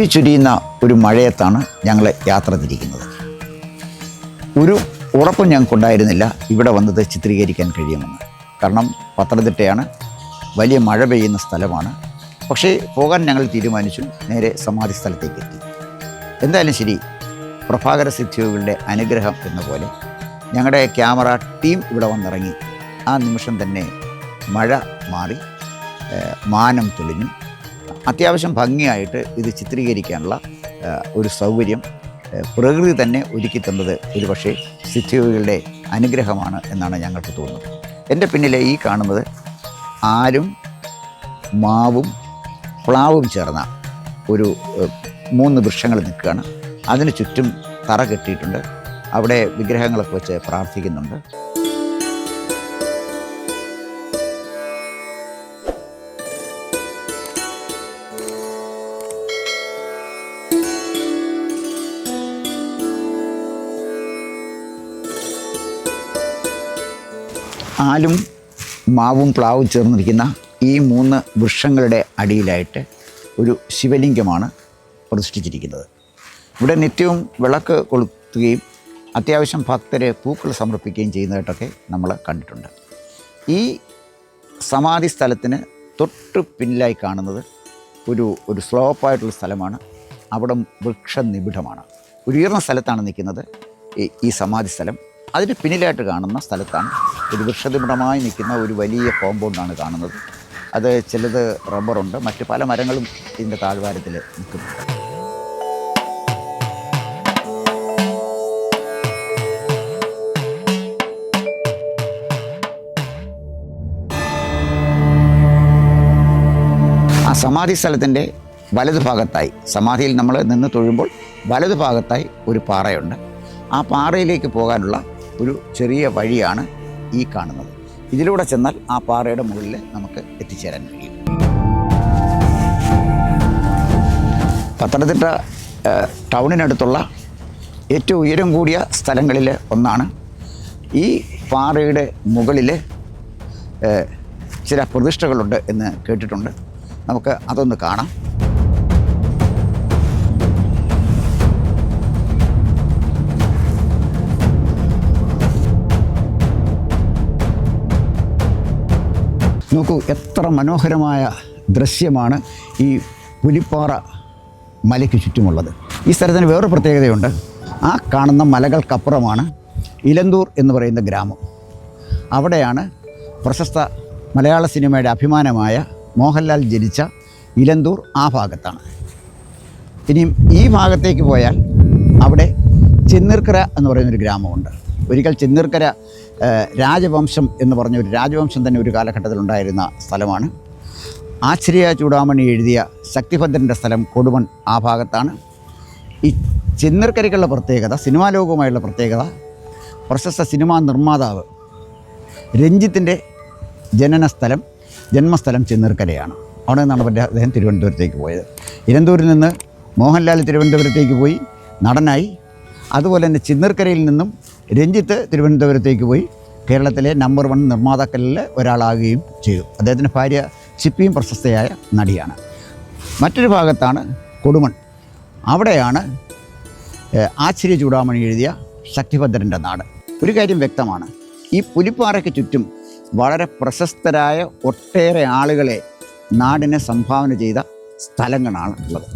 കോരി ചുരിയുന്ന ഒരു മഴയത്താണ് ഞങ്ങൾ യാത്ര തിരിക്കുന്നത്. ഒരു ഉറപ്പും ഞങ്ങൾക്കുണ്ടായിരുന്നില്ല ഇവിടെ വന്നത് ചിത്രീകരിക്കാൻ കഴിയുമെന്ന്. കാരണം പത്തനംതിട്ടയാണ് വലിയ മഴ പെയ്യുന്ന സ്ഥലമാണ്. പക്ഷേ പോകാൻ ഞങ്ങൾ തീരുമാനിച്ചു നേരെ സമാധി സ്ഥലത്തേക്ക് എത്തി. എന്തായാലും ശരി പ്രഭാകര സിദ്ധിയോഗികളുടെ അനുഗ്രഹം എന്ന പോലെ ഞങ്ങളുടെ ക്യാമറ ടീം ഇവിടെ വന്നിറങ്ങി. ആ നിമിഷം തന്നെ മഴ മാറി മാനം തെളിഞ്ഞു. അത്യാവശ്യം ഭംഗിയായിട്ട് ഇത് ചിത്രീകരിക്കാനുള്ള ഒരു സൗകര്യം പ്രകൃതി തന്നെ ഒരുക്കി തന്നത് ഒരു പക്ഷേ സിദ്ധികളുടെ അനുഗ്രഹമാണ് എന്നാണ് ഞങ്ങൾക്ക് തോന്നുന്നത്. എന്റെ പിന്നിലെ ഈ കാണുന്നത് ആരും മാവും പ്ലാവും ചേർന്ന ഒരു മൂന്ന് വൃക്ഷങ്ങൾ നിൽക്കുകയാണ്. അതിന് ചുറ്റും തറ കെട്ടിയിട്ടുണ്ട്. അവിടെ വിഗ്രഹങ്ങളൊക്കെ വെച്ച് പ്രാർത്ഥിക്കുന്നുണ്ട്. ആലും മാവും പ്ലാവും ചേർന്നിരിക്കുന്ന ഈ മൂന്ന് വൃക്ഷങ്ങളുടെ അടിയിലായിട്ട് ഒരു ശിവലിംഗമാണ് പ്രതിഷ്ഠിച്ചിരിക്കുന്നത്. ഇവിടെ നിത്യവും വിളക്ക് കൊളുത്തുകയും അത്യാവശ്യം ഭക്തരെ പൂക്കൾ സമർപ്പിക്കുകയും ചെയ്യുന്നതായിട്ടൊക്കെ നമ്മൾ കണ്ടിട്ടുണ്ട്. ഈ സമാധി സ്ഥലത്തിന് തൊട്ട് പിന്നിലായി കാണുന്നത് ഒരു ഒരു സ്ലോപ്പായിട്ടുള്ള സ്ഥലമാണ്. അവിടെ വൃക്ഷനിബിഡമാണ്. ഉയർന്ന സ്ഥലത്താണ് നിൽക്കുന്നത് ഈ സമാധി സ്ഥലം. അതിന് പിന്നിലായിട്ട് കാണുന്ന സ്ഥലത്താണ് ഒരു വൃക്ഷനിബിഡമായി നിൽക്കുന്ന ഒരു വലിയ കോമ്പൗണ്ടാണ് കാണുന്നത്. അത് ചിലത് റബ്ബറുണ്ട് മറ്റ് പല മരങ്ങളും ഇതിന്റെ താഴ്വാരത്തിൽ നിൽക്കുന്നുണ്ട്. ആ സമാധി സ്ഥലത്തിന്റെ വലതു ഭാഗത്തായി സമാധിയിൽ നമ്മൾ നിന്ന് തൊഴുമ്പോൾ വലതു ഭാഗത്തായി ഒരു പാറയുണ്ട്. ആ പാറയിലേക്ക് പോകാനുള്ള ഒരു ചെറിയ വഴിയാണ് ഈ കാണുന്നത്. ഇതിലൂടെ ചെന്നാൽ ആ പാറയുടെ മുകളിൽ നമുക്ക് എത്തിച്ചേരാൻ കഴിയും. പത്തനംതിട്ട ടൗണിനടുത്തുള്ള ഏറ്റവും ഉയരം കൂടിയ സ്ഥലങ്ങളിൽ ഒന്നാണ് ഈ പാറയുടെ മുകളിൽ ചില പ്രതിഷ്ഠകളുണ്ട് എന്ന് കേട്ടിട്ടുണ്ട്. നമുക്ക് അതൊന്ന് കാണാം. നോക്കൂ എത്ര മനോഹരമായ ദൃശ്യമാണ് ഈ പുലിപ്പാറ മലയ്ക്ക് ചുറ്റുമുള്ളത്. ഈ സ്ഥലത്തിന് വേറൊരു പ്രത്യേകതയുണ്ട്. ആ കാണുന്ന മലകൾക്കപ്പുറമാണ് ഇലന്തൂർ എന്ന് പറയുന്ന ഗ്രാമം. അവിടെയാണ് പ്രശസ്ത മലയാള സിനിമയുടെ അഭിമാനമായ മോഹൻലാൽ ജനിച്ച ഇലന്തൂർ ആ ഭാഗത്താണ്. ഇനിയും ഈ ഭാഗത്തേക്ക് പോയാൽ അവിടെ ചെന്നീർക്കര എന്ന് പറയുന്നൊരു ഗ്രാമമുണ്ട്. ഒരിക്കൽ ചെന്നീർക്കര രാജവംശം എന്ന് പറഞ്ഞ ഒരു രാജവംശം തന്നെ ഒരു കാലഘട്ടത്തിലുണ്ടായിരുന്ന സ്ഥലമാണ്. ആശ്ചര്യ ചൂടാമണി എഴുതിയ ശക്തിഭദ്രന്റെ സ്ഥലം കൊടുമൺ ആ ഭാഗത്താണ്. ഈ ചെന്നിർക്കരയ്ക്കുള്ള പ്രത്യേകത സിനിമാ ലോകവുമായുള്ള പ്രത്യേകത പ്രശസ്ത സിനിമാ നിർമ്മാതാവ് രഞ്ജിത്തിന്റെ ജനന സ്ഥലം ജന്മസ്ഥലം ചെന്നീർക്കരയാണ്. അവിടെ നിന്നാണ് അദ്ദേഹം തിരുവനന്തപുരത്തേക്ക് പോയത്. ഇരന്തൂരിൽ നിന്ന് മോഹൻലാൽ തിരുവനന്തപുരത്തേക്ക് പോയി നടനായി. അതുപോലെ തന്നെ ചിന്നർക്കരയിൽ നിന്നും രഞ്ജിത്ത് തിരുവനന്തപുരത്തേക്ക് പോയി കേരളത്തിലെ നമ്പർ വൺ നിർമ്മാതാക്കളിൽ ഒരാളാകുകയും ചെയ്തു. അദ്ദേഹത്തിന്റെ ഭാര്യ ചിപ്പിയും പ്രശസ്തയായ നടിയാണ്. മറ്റൊരു ഭാഗത്താണ് കൊടുമൺ. അവിടെയാണ് ആശ്ചര്യ ചൂടാമണി എഴുതിയ ശക്തിഭദ്രന്റെ നാട്. ഒരു കാര്യം വ്യക്തമാണ് ഈ പുലിപ്പാറയ്ക്ക് ചുറ്റും വളരെ പ്രശസ്തരായ ഒട്ടേറെ ആളുകളെ നാടിനെ സംഭാവന ചെയ്ത സ്ഥലങ്ങളാണ് ഉള്ളത്.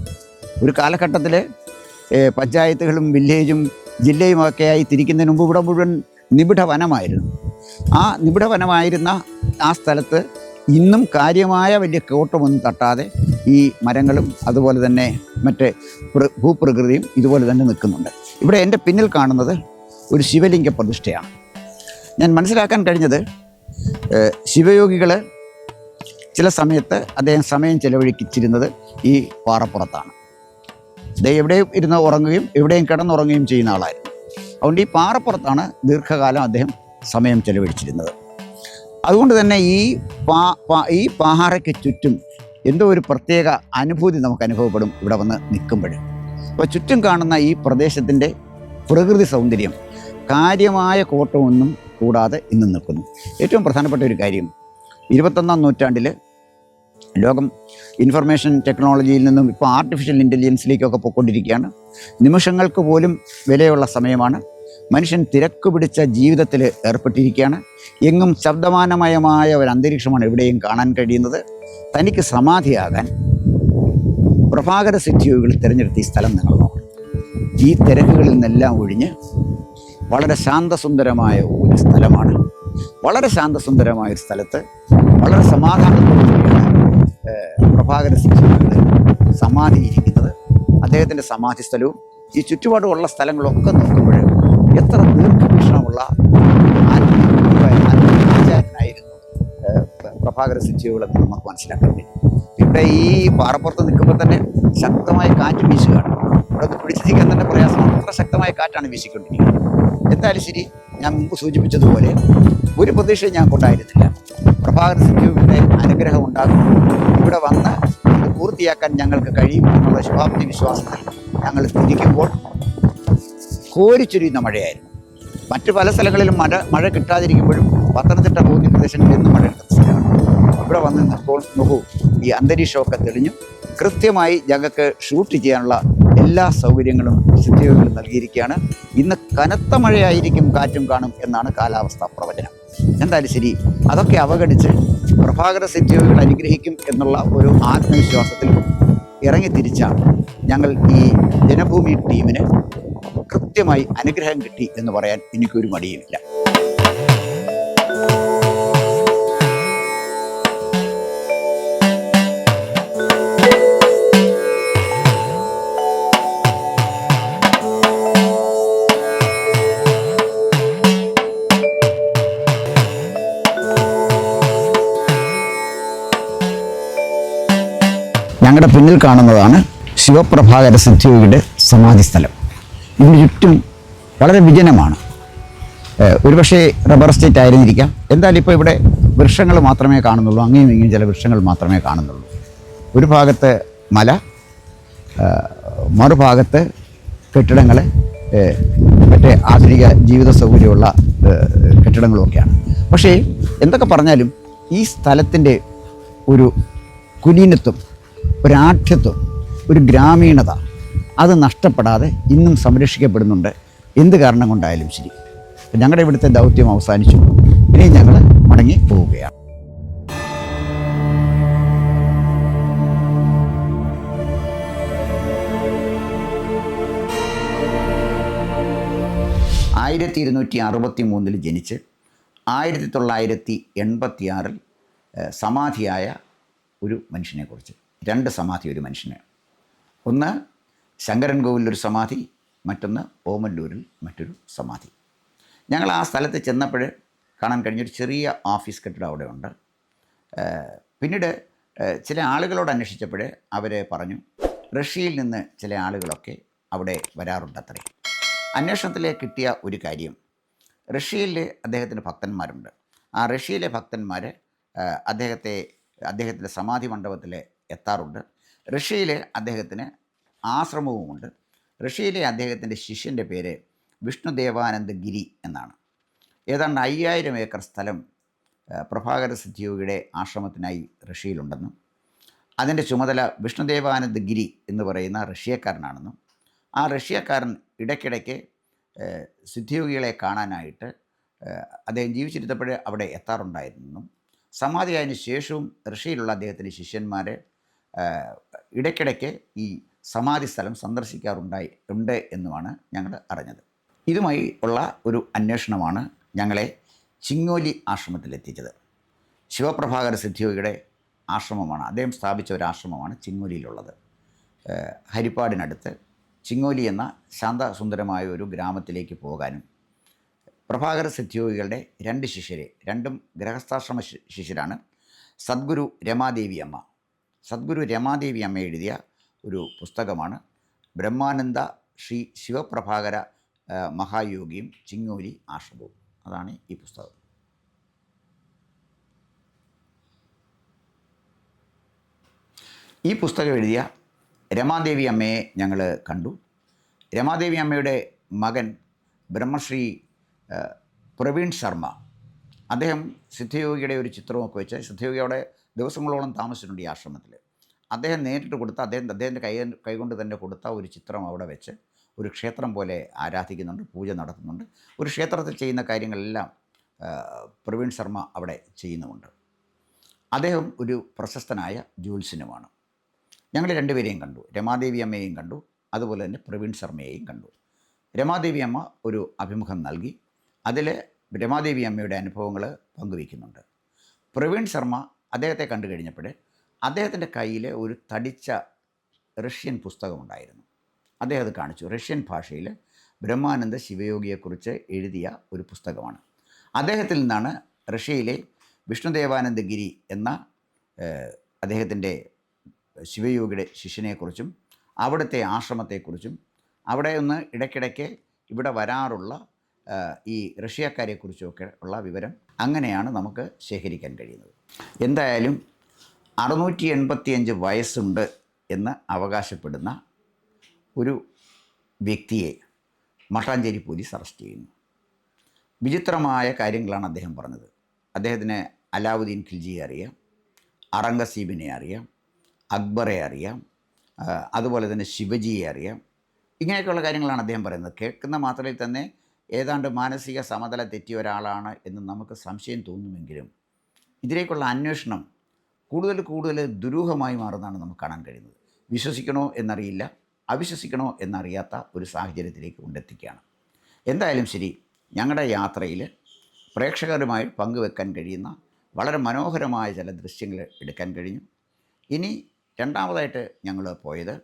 ഒരു കാലഘട്ടത്തിൽ പഞ്ചായത്തുകളും വില്ലേജും ജില്ലയുമൊക്കെയായി തിരിക്കുന്നതിന് മുമ്പ് ഇവിടെ മുഴുവൻ നിബിഡ വനമായിരുന്നു ആ നിബിഡ വനമായിരുന്ന ആ സ്ഥലത്ത് ഇന്നും കാര്യമായ വലിയ കോട്ടമൊന്നും തട്ടാതെ ഈ മരങ്ങളും അതുപോലെ തന്നെ മറ്റ് ഭൂപ്രകൃതിയും ഇതുപോലെ തന്നെ നിൽക്കുന്നുണ്ട്. ഇവിടെ എന്റെ പിന്നിൽ കാണുന്നത് ഒരു ശിവലിംഗ പ്രതിഷ്ഠയാണ്. ഞാൻ മനസ്സിലാക്കാൻ കഴിഞ്ഞത് ശിവയോഗികൾ ചില സമയത്ത് അദ്ദേഹം സമയം ചെലവഴിച്ചിരുന്നത് ഈ പാറപ്പുറത്താണ്. അദ്ദേഹം എവിടെയും ഇരുന്ന് ഉറങ്ങുകയും എവിടെയും കിടന്നുറങ്ങുകയും ചെയ്യുന്ന ആളായിരുന്നു. അതുകൊണ്ട് ഈ പാറപ്പുറത്താണ് ദീർഘകാലം അദ്ദേഹം സമയം ചെലവഴിച്ചിരുന്നത്. അതുകൊണ്ട് തന്നെ ഈ പാ- ഈ പാറയ്ക്ക് ചുറ്റും എന്തോ ഒരു പ്രത്യേക അനുഭൂതി നമുക്ക് അനുഭവപ്പെടും ഇവിടെ വന്ന് നിൽക്കുമ്പോൾ. അപ്പോൾ ചുറ്റും കാണുന്ന ഈ പ്രദേശത്തിന്റെ പ്രകൃതി സൗന്ദര്യം കാര്യമായ കോട്ടമൊന്നും കൂടാതെ ഇന്ന് നിൽക്കുന്നു. ഏറ്റവും പ്രധാനപ്പെട്ട ഒരു കാര്യം ഇരുപത്തൊന്നാം നൂറ്റാണ്ടിൽ ലോകം ഇൻഫർമേഷൻ ടെക്നോളജിയിൽ നിന്നും ഇപ്പോൾ ആർട്ടിഫിഷ്യൽ ഇന്റലിജൻസിലേക്കൊക്കെ പോയിക്കൊണ്ടിരിക്കുകയാണ്. നിമിഷങ്ങൾക്ക് പോലും വിലയുള്ള സമയമാണ്. മനുഷ്യൻ തിരക്ക് പിടിച്ച ജീവിതത്തിൽ ഏർപ്പെട്ടിരിക്കുകയാണ്. എങ്ങും ശബ്ദമാനമയമായ ഒരു അന്തരീക്ഷമാണ് എവിടെയും കാണാൻ കഴിയുന്നത്. തനിക്ക് സമാധിയാകാൻ പ്രഭാകര സിറ്റിയോകൾ തിരഞ്ഞെടുത്ത ഈ സ്ഥലം നിങ്ങൾ നോക്കണം. ഈ തിരക്കുകളിൽ നിന്നെല്ലാം ഒഴിഞ്ഞ് വളരെ ശാന്തസുന്ദരമായ ഒരു സ്ഥലമാണ്. വളരെ ശാന്തസുന്ദരമായ ഒരു സ്ഥലത്ത് വളരെ സമാധാനത്തോടുകൂടിയാണ് പ്രഭാകര സിദ്ധിയോഗകൾ സമാധി ഇരിക്കുന്നത് അദ്ദേഹത്തിന്റെ സമാധി സ്ഥലവും ഈ ചുറ്റുപാടുമുള്ള സ്ഥലങ്ങളൊക്കെ നോക്കുമ്പോൾ എത്ര ദീർഘവീക്ഷണമുള്ള ആചാരനായിരുന്നു പ്രഭാകര സിദ്ധിയോഗളെന്ന് നമുക്ക് മനസ്സിലാക്കാൻ കഴിയും ഇവിടെ ഈ പാറപ്പുറത്ത് നിൽക്കുമ്പോൾ തന്നെ ശക്തമായ കാറ്റ് വീശുകയാണ്. ഇവിടെ പിടിച്ചിരിക്കാൻ തന്നെ പ്രയാസമാണ് അത്ര ശക്തമായ കാറ്റാണ് വീശിക്കൊണ്ടിരിക്കുന്നത്. എന്തായാലും ശരി ഞാൻ മുമ്പ് സൂചിപ്പിച്ചതുപോലെ ഒരു പ്രതീക്ഷയും ഞാൻ കൊണ്ടായിരുന്നില്ല പ്രഭാകര അനുഗ്രഹം ഉണ്ടാകും ഇവിടെ വന്ന് ഇത് പൂർത്തിയാക്കാൻ ഞങ്ങൾക്ക് കഴിയും എന്നുള്ള ശുഭാപ്തി വിശ്വാസത്തിൽ ഞങ്ങൾ തിരിക്കുമ്പോൾ കോരിച്ചൊരിയുന്ന മഴയായിരുന്നു. മറ്റ് പല സ്ഥലങ്ങളിലും മഴ മഴ കിട്ടാതിരിക്കുമ്പോഴും പത്തനംതിട്ട ഭൂമി പ്രദേശങ്ങളിൽ എന്നും മഴ കിട്ടുന്ന സ്ഥലമാണ്. ഇവിടെ വന്ന് നിന്നപ്പോൾ നോക്കൂ ഈ അന്തരീക്ഷമൊക്കെ തെളിഞ്ഞു. കൃത്യമായി ഞങ്ങൾക്ക് ഷൂട്ട് ചെയ്യാനുള്ള എല്ലാ സൗകര്യങ്ങളും സിദ്ധികളും നൽകിയിരിക്കുകയാണ്. ഇന്ന് കനത്ത മഴയായിരിക്കും കാറ്റും കാണും എന്നാണ് കാലാവസ്ഥാ പ്രവചനം. എന്തായാലും ശരി അതൊക്കെ അവഗണിച്ച് പ്രഭാകര സിദ്ധികൾ അനുഗ്രഹിക്കും എന്നുള്ള ഒരു ആത്മവിശ്വാസത്തിൽ ഇറങ്ങി തിരിച്ചാണ് ഞങ്ങൾ ഈ ജനഭൂമി ടീമിന് കൃത്യമായി അനുഗ്രഹം കിട്ടി എന്ന് പറയാൻ എനിക്കൊരു മടിയുമില്ല. ഞങ്ങളുടെ പിന്നിൽ കാണുന്നതാണ് ശിവപ്രഭാകര സിദ്ധിയോഗിയുടെ സമാധി സ്ഥലം ഇതിന് ചുറ്റും വളരെ വിജനമാണ്. ഒരുപക്ഷെ റബ്ബർ എസ്റ്റേറ്റ് ആയിരുന്നിരിക്കാം. എന്തായാലും ഇപ്പോൾ ഇവിടെ വൃക്ഷങ്ങൾ മാത്രമേ കാണുന്നുള്ളൂ. അങ്ങേയും ഇങ്ങേയും ചില വൃക്ഷങ്ങൾ മാത്രമേ കാണുന്നുള്ളൂ. ഒരു ഭാഗത്ത് മല മറുഭാഗത്ത് കെട്ടിടങ്ങൾ മറ്റേ ആധുനിക ജീവിത സൗകര്യമുള്ള കെട്ടിടങ്ങളുമൊക്കെയാണ് പക്ഷേ എന്തൊക്കെ പറഞ്ഞാലും ഈ സ്ഥലത്തിന്റെ ഒരു കുലീനത്വം ഒരാഠ്യത്വം ഒരു ഗ്രാമീണത അത് നഷ്ടപ്പെടാതെ ഇന്നും സംരക്ഷിക്കപ്പെടുന്നുണ്ട്. എന്ത് കാരണം കൊണ്ടായാലും ശരി. ഞങ്ങളുടെ ഇവിടുത്തെ ദൗത്യം അവസാനിച്ചു. ഇനി ഞങ്ങൾ മടങ്ങി പോവുകയാണ്. ആയിരത്തി ഇരുന്നൂറ്റി അറുപത്തി മൂന്നിൽ ജനിച്ച് ആയിരത്തി തൊള്ളായിരത്തി എൺപത്തി ആറിൽ സമാധിയായ ഒരു മനുഷ്യനെക്കുറിച്ച്. രണ്ട് സമാധി ഒരു മനുഷ്യന്. ഒന്ന് ശങ്കരൻ കോവിലൊരു സമാധി മറ്റൊന്ന് ഓമല്ലൂരിൽ മറ്റൊരു സമാധി. ഞങ്ങൾ ആ സ്ഥലത്ത് ചെന്നപ്പോൾ കാണാൻ കഴിഞ്ഞൊരു ചെറിയ ഓഫീസ് കെട്ടിടം അവിടെ ഉണ്ട് പിന്നീട് ചില ആളുകളോട് അന്വേഷിച്ചപ്പോൾ അവർ പറഞ്ഞു റഷ്യയിൽ നിന്ന് ചില ആളുകളൊക്കെ അവിടെ വരാറുണ്ട് വരാറുണ്ടത്രേ. അന്വേഷണത്തിൽ കിട്ടിയ ഒരു കാര്യം റഷ്യയിൽ അദ്ദേഹത്തിന് ഭക്തന്മാരുണ്ട്. ആ റഷ്യയിലെ ഭക്തന്മാർ അദ്ദേഹത്തെ അദ്ദേഹത്തിന്റെ സമാധി മണ്ഡപത്തിൽ എത്താറുണ്ട്. റഷ്യയിൽ അദ്ദേഹത്തിന് ആശ്രമവുമുണ്ട്. റഷ്യയിലെ അദ്ദേഹത്തിന്റെ ശിഷ്യന്റെ പേര് വിഷ്ണുദേവാനന്ദ ഗിരി എന്നാണ്. ഏതാണ്ട് അയ്യായിരം ഏക്കർ സ്ഥലം പ്രഭാകര സിദ്ധിയോഗിയുടെ ആശ്രമത്തിനായി റഷ്യയിലുണ്ടെന്നും അതിന്റെ ചുമതല വിഷ്ണുദേവാനന്ദ ഗിരി എന്ന് പറയുന്ന റഷ്യക്കാരനാണെന്നും ആ റഷ്യക്കാരൻ ഇടയ്ക്കിടയ്ക്ക് സിദ്ധിയോഗികളെ കാണാനായിട്ട് അദ്ദേഹം ജീവിച്ചിരുന്നപ്പോഴേ അവിടെ എത്താറുണ്ടായിരുന്നെന്നും സമാധിയായതിനു ശേഷവും റഷ്യയിലുള്ള അദ്ദേഹത്തിന്റെ ശിഷ്യന്മാർ ഇടയ്ക്കിടയ്ക്ക് ഈ സമാധി സ്ഥലം സന്ദർശിക്കാറുണ്ടായി ഉണ്ട് എന്നുമാണ് ഞങ്ങൾ അറിഞ്ഞത്. ഇതുമായി ഉള്ള ഒരു അന്വേഷണമാണ് ഞങ്ങളെ ചിങ്ങോലി ആശ്രമത്തിലെത്തിച്ചത്. ശിവപ്രഭാകര സിദ്ധിയോഗിയുടെ ആശ്രമമാണ് അദ്ദേഹം സ്ഥാപിച്ച ഒരു ആശ്രമമാണ് ചിങ്ങോലിയിലുള്ളത്. ഹരിപ്പാടിനടുത്ത് ചിങ്ങോലി എന്ന ശാന്തസുന്ദരമായ ഒരു ഗ്രാമത്തിലേക്ക് പോകാനും പ്രഭാകര സിദ്ധിയോഗികളുടെ രണ്ട് ശിഷ്യരെ രണ്ടും ഗൃഹസ്ഥാശ്രമ ശിഷ്യരാണ് സദ്ഗുരു രമാദേവി അമ്മ. സദ്ഗുരു രമാദേവി അമ്മ എഴുതിയ ഒരു പുസ്തകമാണ്. ബ്രഹ്മാനന്ദ ശ്രീ ശിവപ്രഭാകര മഹായോഗിയും ചിങ്ങോലി ആശ്രമവും. അതാണ് ഈ പുസ്തകം. ഈ പുസ്തകം എഴുതിയ രമാദേവി അമ്മയെ ഞങ്ങൾ കണ്ടു. രമാദേവി അമ്മയുടെ മകൻ ബ്രഹ്മശ്രീ പ്രവീൺ ശർമ്മ. അദ്ദേഹം സിദ്ധയോഗിയുടെ ഒരു ചിത്രമൊക്കെ വെച്ച് സിദ്ധയോഗി അവിടെ ദിവസങ്ങളോളം താമസിച്ചിട്ടുണ്ട് ഈ ആശ്രമത്തിൽ. അദ്ദേഹം നേരിട്ട് കൊടുത്ത അദ്ദേഹം അദ്ദേഹത്തിന്റെ കൈ കൈകൊണ്ട് തന്നെ കൊടുത്ത ഒരു ചിത്രം അവിടെ വെച്ച് ഒരു ക്ഷേത്രം പോലെ ആരാധിക്കുന്നുണ്ട് പൂജ നടത്തുന്നുണ്ട്. ഒരു ക്ഷേത്രത്തിൽ ചെയ്യുന്ന കാര്യങ്ങളെല്ലാം പ്രവീൺ ശർമ്മ അവിടെ ചെയ്യുന്നുമുണ്ട്. അദ്ദേഹം ഒരു പ്രശസ്തനായ ജ്യോത്സ്യനുമാണ്. ഞങ്ങൾ രണ്ടുപേരെയും കണ്ടു. രമാദേവി അമ്മയെയും കണ്ടു. അതുപോലെ തന്നെ പ്രവീൺ ശർമ്മയെയും കണ്ടു. രമാദേവി അമ്മ ഒരു അഭിമുഖം നൽകി. അതിൽ രമാദേവി അമ്മയുടെ അനുഭവങ്ങൾ പങ്കുവയ്ക്കുന്നുണ്ട്. പ്രവീൺ ശർമ്മ അദ്ദേഹത്തെ കണ്ടു കഴിഞ്ഞപ്പോൾ അദ്ദേഹത്തിന്റെ കയ്യിൽ ഒരു തടിച്ച റഷ്യൻ പുസ്തകമുണ്ടായിരുന്നു. അദ്ദേഹം അത് കാണിച്ചു. റഷ്യൻ ഭാഷയിൽ ബ്രഹ്മാനന്ദ ശിവയോഗിയെക്കുറിച്ച് എഴുതിയ ഒരു പുസ്തകമാണ്. അദ്ദേഹത്തിൽ നിന്നാണ് റഷ്യയിലെ വിഷ്ണുദേവാനന്ദഗിരി എന്ന അദ്ദേഹത്തിന്റെ ശിവയോഗിയുടെ ശിഷ്യനെക്കുറിച്ചും അവിടുത്തെ ആശ്രമത്തെക്കുറിച്ചും അവിടെ ഒന്ന് ഇടയ്ക്കിടയ്ക്ക് ഇവിടെ വരാറുള്ള ഈ റഷ്യക്കാരെക്കുറിച്ചുമൊക്കെ ഉള്ള വിവരം അങ്ങനെയാണ് നമുക്ക് ശേഖരിക്കാൻ കഴിയുന്നത്. എന്തായാലും അറുന്നൂറ്റി എൺപത്തിയഞ്ച് വയസ്സുണ്ട് എന്ന് അവകാശപ്പെടുന്ന ഒരു വ്യക്തിയെ മട്ടാഞ്ചേരി പോലീസ് അറസ്റ്റ് ചെയ്യുന്നു. വിചിത്രമായ കാര്യങ്ങളാണ് അദ്ദേഹം പറഞ്ഞത്. അദ്ദേഹത്തിന് അലാവുദ്ദീൻ ഖിൽജിയെ അറിയാം അറംഗസീബിനെ അറിയാം അക്ബറെ അറിയാം അതുപോലെ തന്നെ ശിവജിയെ അറിയാം. ഇങ്ങനെയൊക്കെയുള്ള കാര്യങ്ങളാണ് അദ്ദേഹം പറയുന്നത്. കേൾക്കുന്ന മാത്രയിൽ തന്നെ ഏതാണ്ട് മാനസിക സമതല തെറ്റിയ ഒരാളാണ് എന്ന് നമുക്ക് സംശയം തോന്നുമെങ്കിലും ഇതിലേക്കുള്ള അന്വേഷണം കൂടുതൽ കൂടുതൽ ദുരൂഹമായി മാറുന്നതാണ് നമുക്ക് കാണാൻ കഴിയുന്നത്. വിശ്വസിക്കണോ എന്നറിയില്ല അവിശ്വസിക്കണോ എന്നറിയാത്ത ഒരു സാഹചര്യത്തിലേക്ക് കൊണ്ടെത്തിക്കുകയാണ്. എന്തായാലും ശരി ഞങ്ങളുടെ യാത്രയിൽ പ്രേക്ഷകരുമായി പങ്കുവെക്കാൻ കഴിയുന്ന വളരെ മനോഹരമായ ചില ദൃശ്യങ്ങൾ എടുക്കാൻ കഴിഞ്ഞു. ഇനി രണ്ടാമതായിട്ട് ഞങ്ങൾ പോയത്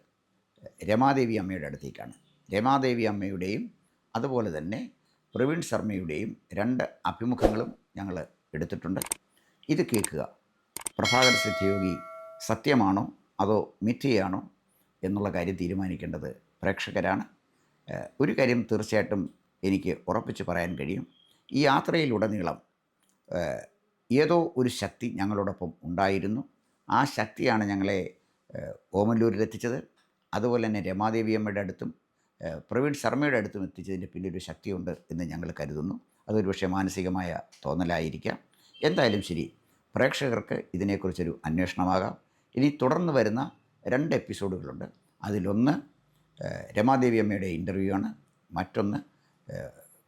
രമാദേവി അമ്മയുടെ അടുത്തേക്കാണ്. രമാദേവി അമ്മയുടെയും അതുപോലെ തന്നെ പ്രവീൺ ശർമ്മയുടെയും രണ്ട് അഭിമുഖങ്ങളും ഞങ്ങൾ എടുത്തിട്ടുണ്ട്. ഇത് കേൾക്കുക. പ്രഭാകർ സിദ്ധിയോഗി സത്യമാണോ? അതോ മിഥ്യയാണോ? എന്നുള്ള കാര്യം തീരുമാനിക്കേണ്ടത് പ്രേക്ഷകരാണ്. ഒരു കാര്യം തീർച്ചയായിട്ടും എനിക്ക് ഉറപ്പിച്ച് പറയാൻ കഴിയും. ഈ യാത്രയിലുടനീളം ഏതോ ഒരു ശക്തി ഞങ്ങളോടൊപ്പം ഉണ്ടായിരുന്നു. ആ ശക്തിയാണ് ഞങ്ങളെ ഓമല്ലൂരിലെത്തിച്ചത്. അതുപോലെ തന്നെ രമാദേവി അമ്മയുടെ അടുത്തും പ്രവീൺ ശർമ്മയുടെ അടുത്തും എത്തിച്ചതിന്റെ പിന്നിലൊരു ശക്തിയുണ്ട് എന്ന് ഞങ്ങൾ കരുതുന്നു. അതൊരു പക്ഷേ മാനസികമായ തോന്നലായിരിക്കാം. എന്തായാലും ശരി പ്രേക്ഷകർക്ക് ഇതിനെക്കുറിച്ചൊരു അന്വേഷണമാകാം. ഇനി തുടർന്ന് വരുന്ന രണ്ട് എപ്പിസോഡുകളുണ്ട്. അതിലൊന്ന് രമാദേവി അമ്മയുടെ ഇന്റർവ്യൂ ആണ് മറ്റൊന്ന്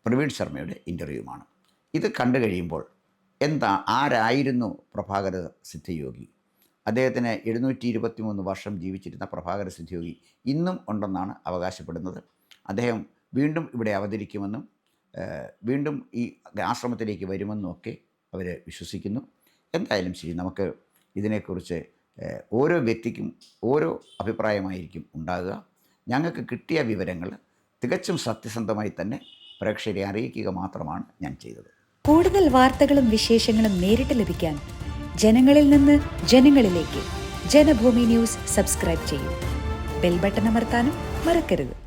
പ്രവീൺ ശർമ്മയുടെ ഇന്റർവ്യൂമാണ് ഇത് കണ്ടു കഴിയുമ്പോൾ എന്താ ആരായിരുന്നു പ്രഭാകര സിദ്ധയോഗി? അദ്ദേഹത്തിന് എഴുന്നൂറ്റി ഇരുപത്തി മൂന്ന് വർഷം ജീവിച്ചിരുന്ന പ്രഭാകര സിദ്ധയോഗി ഇന്നും ഉണ്ടെന്നാണ് അവകാശപ്പെടുന്നത്. അദ്ദേഹം വീണ്ടും ഇവിടെ അവതരിക്കുമെന്നും വീണ്ടും ഈ ആശ്രമത്തിലേക്ക് വരുമെന്നും ഒക്കെ അവർ വിശ്വസിക്കുന്നു. എന്തായാലും ശരി നമുക്ക് ഇതിനെക്കുറിച്ച് ഓരോ വ്യക്തിക്കും ഓരോ അഭിപ്രായമായിരിക്കും ഉണ്ടാകുക. ഞങ്ങൾക്ക് കിട്ടിയ വിവരങ്ങൾ തികച്ചും സത്യസന്ധമായി തന്നെ പ്രേക്ഷകരെ അറിയിക്കുക മാത്രമാണ് ഞാൻ ചെയ്തത്. കൂടുതൽ വാർത്തകളും വിശേഷങ്ങളും നേരിട്ട് ലഭിക്കാൻ ജനങ്ങളിൽ നിന്ന് ജനങ്ങളിലേക്ക് ജനഭൂമി ന്യൂസ് സബ്സ്ക്രൈബ് ചെയ്യൂ. ബെൽബട്ടൺ അമർത്താനും മറക്കരുത്.